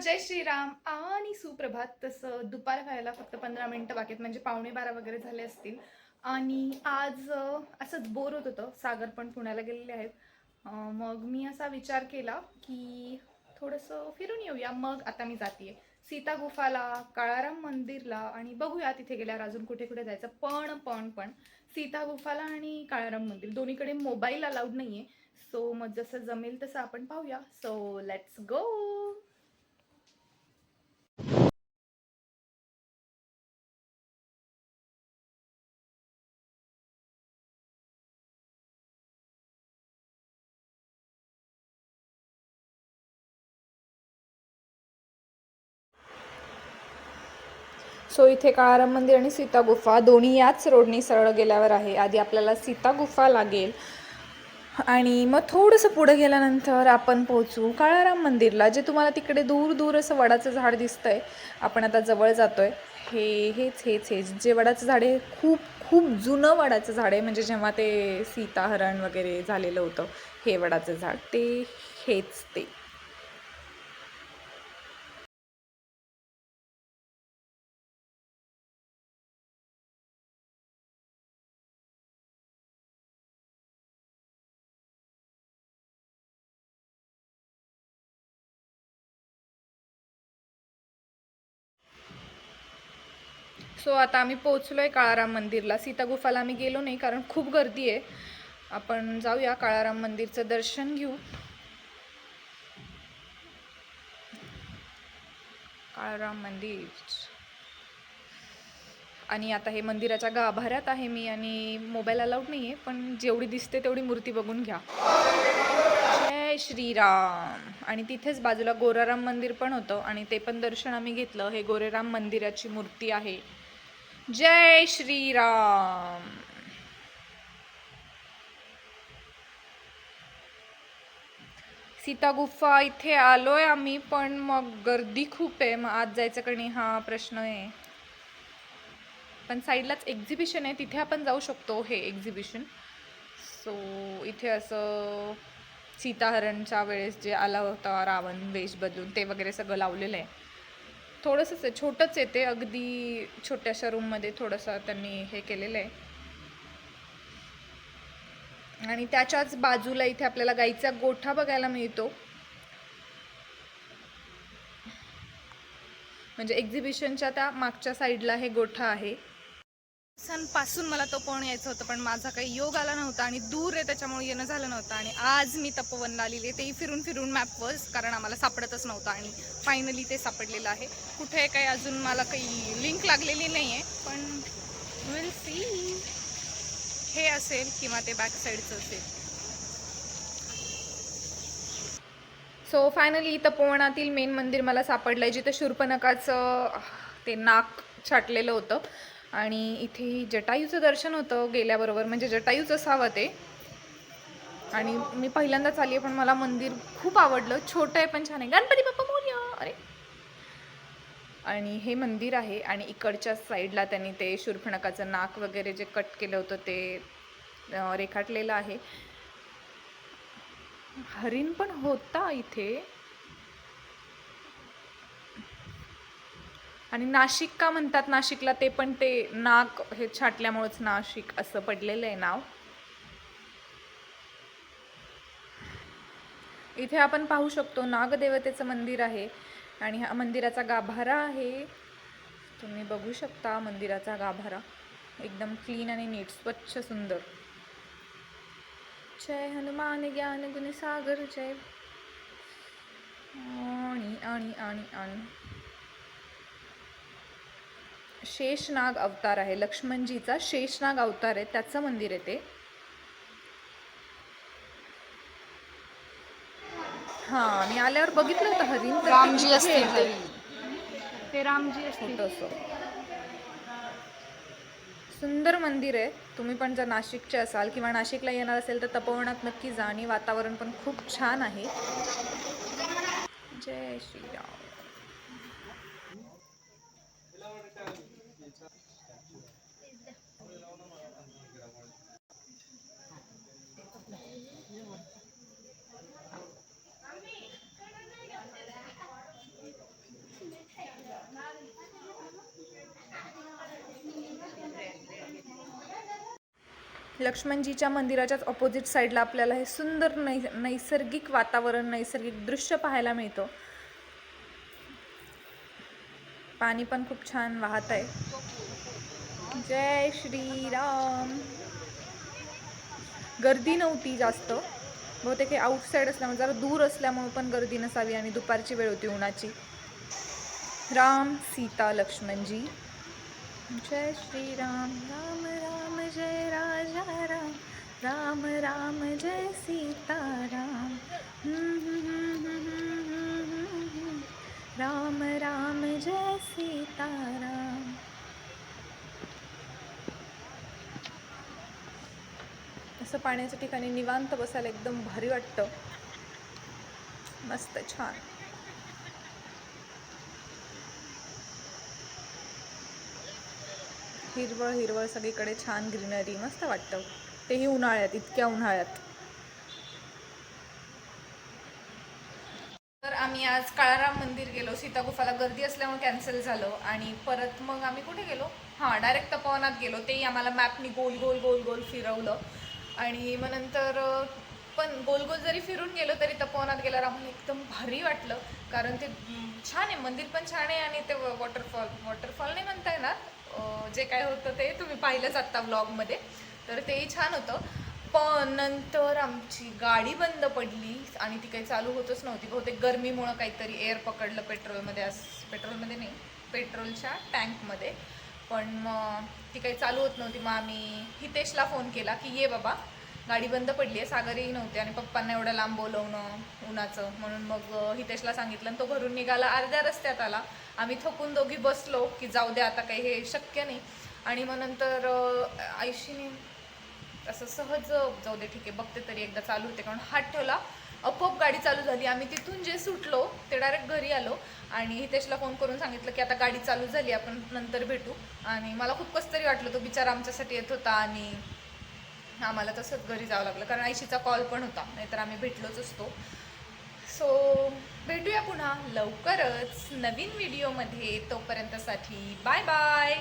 जय श्रीराम. आणि सुप्रभात. तसं दुपार व्हायला फक्त पंधरा मिनिटं बाकी आहेत. म्हणजे पावणे बारा वगैरे झाले असतील. आणि आज असंच बोर होत होतं. सागर पण पुण्याला गेलेले आहेत. मग मी असा विचार केला की थोडंसं फिरून येऊया. मग आता मी जाते सीता गुफाला काळाराम मंदिरला आणि बघूया तिथे गेल्यावर अजून कुठे कुठे जायचं. पण पण पण सीता गुफाला आणि काळाराम मंदिर दोन्हीकडे मोबाईल अलाउड नाही आहे सो मग जसं जमेल तसं आपण पाहूया. So let's go. सो इथे काळाराम मंदिर आणि सीता गुफा दोन्ही याच रोडनी सरळ गेल्यावर आहे. आधी आपल्याला सीता गुफा लागेल. आणि मग थोडंसं पुढं गेल्यानंतर आपण पोहोचू काळाराम मंदिरला जे तुम्हाला तिकडे दूर दूर असं वडाचं झाड दिसतंय. आपण आता जवळ जातो आहे हे हेच हेच हेच. जे वडाचं झाड आहे खूप खूप जुनं वडाचं झाड आहे. म्हणजे जेव्हा ते सीताहरण वगैरे झालेलं होतं हे वडाचं झाड ते हेच ते. सो आता आम्ही पोहोचलोय काळाराम मंदिरला. सीता गुफाला आम्ही गेलो नाही कारण खूप गर्दी आहे. आपण जाऊया काळाराम मंदिरचं दर्शन घेऊ. काळाराम मंदिर. आणि आता हे मंदिराच्या गाभाऱ्यात आहे मी आणि मोबाईल अलाउड नाही आहे पण जेवढी दिसते तेवढी मूर्ती बघून घ्या. जय श्रीराम. आणि तिथेच बाजूला गोराराम मंदिर पण होतं आणि ते पण दर्शन आम्ही घेतलं. हे गोरेराम मंदिराची मूर्ती आहे. जय श्रीराम. सीता गुफा इथे आलोय आम्ही पण मग गर्दी खूप आहे. मग आज जायचं का नाही हा प्रश्न आहे. पण साईडलाच एक्झिबिशन आहे. तिथे आपण जाऊ शकतो हे एक्झिबिशन सो इथे असं सीताहरणच्या वेळेस जे आला होता रावण वेश बदलून ते वगैरे सगळं लावलेलं आहे. थोडंसंच आहे छोटंच आहे ते. अगदी छोट्याशा रूममध्ये थोडंसं त्यांनी हे केलेलं आहे. आणि त्याच्याच बाजूला इथे आपल्याला गाईचा गोठा बघायला मिळतो. म्हणजे एक्झिबिशनच्या त्या मागच्या साईडला हे गोठा आहे. पासून मला तपोवन यायचं होतं पण माझा काही योग आला नव्हता आणि दूर आहे त्याच्यामुळे येणं झालं नव्हतं. आणि आज मी तपोवनला आलेली आहे तेही फिरून फिरून मॅपवर कारण आम्हाला सापडतच नव्हतं आणि फायनली ते सापडलेलं आहे. कुठे काही अजून मला काही लिंक लागलेली नाही आहे पण विल सी हे असेल किंवा ते बॅक साईडचं असेल. सो फायनली तपोवनातील मेन मंदिर मला सापडलं आहे जिथे शूर्पणखाचं ते नाक छाटलेलं होतं. आणि इथे जटायूचं दर्शन होतं गेल्याबरोबर म्हणजे जटायूच असावं ते आणि मी पहिल्यांदाच आली आहे पण मला मंदिर खूप आवडलं. छोटं आहे पण छान आहे. गणपती बाप्पा मोर्या अरे. आणि हे मंदिर आहे आणि इकडच्या साईडला त्यांनी ते शूर्फणकाचं नाक वगैरे जे कट केलं होतं ते रेखाटलेलं आहे. हरिण पण होता इथे. आणि नाशिक का म्हणतात? नाशिकला ते पण ते नाक हे छाटल्यामुळेच नाशिक असं पडलेलं आहे नाव. इथे आपण पाहू शकतो नागदेवतेचं मंदिर आहे आणि हा मंदिराचा गाभारा आहे. तुम्ही बघू शकता मंदिराचा गाभारा. एकदम क्लीन आणि नीट स्वच्छ सुंदर. जय हनुमान ज्ञान गुण सागर जय. आणि आणि आणि आणि. शेषनाग अवतार आहे लक्ष्मणजीचा शेषनाग अवतार आहे त्याचं मंदिर आहे ते हा मी आल्यावर बघितलं होतं हरिण तर ते रामजी असतील आहे. ते. ते रामजी असतील छोटंसं. सुंदर मंदिर आहे तुम्ही पण जर नाशिकचे असाल किंवा नाशिकला येणार असेल तर तपोवनात नक्की जा आणि वातावरण पण खूप छान आहे जय श्रीराम लक्ष्मणजीच्या मंदिराच्याच ऑपोजिट साईडला आपल्याला हे सुंदर नै नैसर्गिक वातावरण नैसर्गिक दृश्य पाहायला मिळतं. पाणी पण खूप छान वाहत आहे. जय श्रीराम. गर्दी नव्हती जास्त. बहुतेक हे आउटसाईड असल्यामुळे जरा दूर असल्यामुळे पण गर्दी नसावी आणि दुपारची वेळ होती उन्हाची. राम सीता लक्ष्मणजी. जय श्रीराम. राम राम जय राजा राम. राम राम जय सीताराम राम राम जय सीताराम असं पाण्याच्या ठिकाणी निवांत बसायला एकदम भारी वाटतं. मस्त छान. हिरवळ हिरवळ सगळीकडे छान ग्रीनरी मस्त वाटतं. तेही उन्हाळ्यात इतक्या उन्हाळ्यात. आम्ही आज काळाराम मंदिर गेलो सीतागुफाला गर्दी असल्यामुळे कॅन्सल झालं आणि परत मग आम्ही कुठे गेलो? हां डायरेक्ट तपोवनात गेलो. तेही आम्हाला मॅपनी गोल गोल गोल गोल फिरवलं. आणि मग नंतर पण गोल गोल जरी फिरून गेलो तरी तपोवनात गेल्यावर आम्हाला एकदम भारी वाटलं. कारण ते छान आहे. मंदिर पण छान आहे आणि ते वॉटरफॉल वॉटरफॉल नाही म्हणता येणार. जे काय होतं ते तुम्ही पाहिलंच आत्ता व्लॉगमध्ये तर तेही छान होतं. नंतर आमची गाडी बंद पडली आणि ती काही चालू होतच नव्हती. बहुतेक गरमीमुळं काहीतरी एअर पकडलं पेट्रोलमध्ये अस पेट्रोलमध्ये नाही पेट्रोलच्या टँकमध्ये पण मग ती काही चालू होत नव्हती. मग आम्ही हितेशला फोन केला की ये बाबा गाडी बंद पडली आहे सागरही नव्हते आणि पप्पांना एवढं लांब बोलवणं उन्हाचं. म्हणून मग हितेशला सांगितलं आणि तो घरून निघाला अर्ध्या रस्त्यात आला. आम्ही थकून दोघी बसलो की जाऊ दे आता काही हे शक्य नाही. आणि मग नंतर ऐशीने असं सहज जाऊ दे ठीक आहे बघते तरी एकदा चालू होते कारण हात ठेवला आपोआप गाडी चालू झाली. आम्ही तिथून जे सुटलो ते डायरेक्ट घरी आलो. आणि हितेशला फोन करून सांगितलं की आता गाडी चालू झाली आपण नंतर भेटू. आणि मला खूप कसं तरी वाटलं तो बिचारा आमच्यासाठी येत होता आणि आम्हाला तसंच घरी जावं लागलं कारण आयशीचा कॉल पण होता नाहीतर आम्ही भेटलोच असतो. सो भेटूया पुन्हा लवकरच नवीन व्हिडिओमध्ये तोपर्यंतसाठी बाय बाय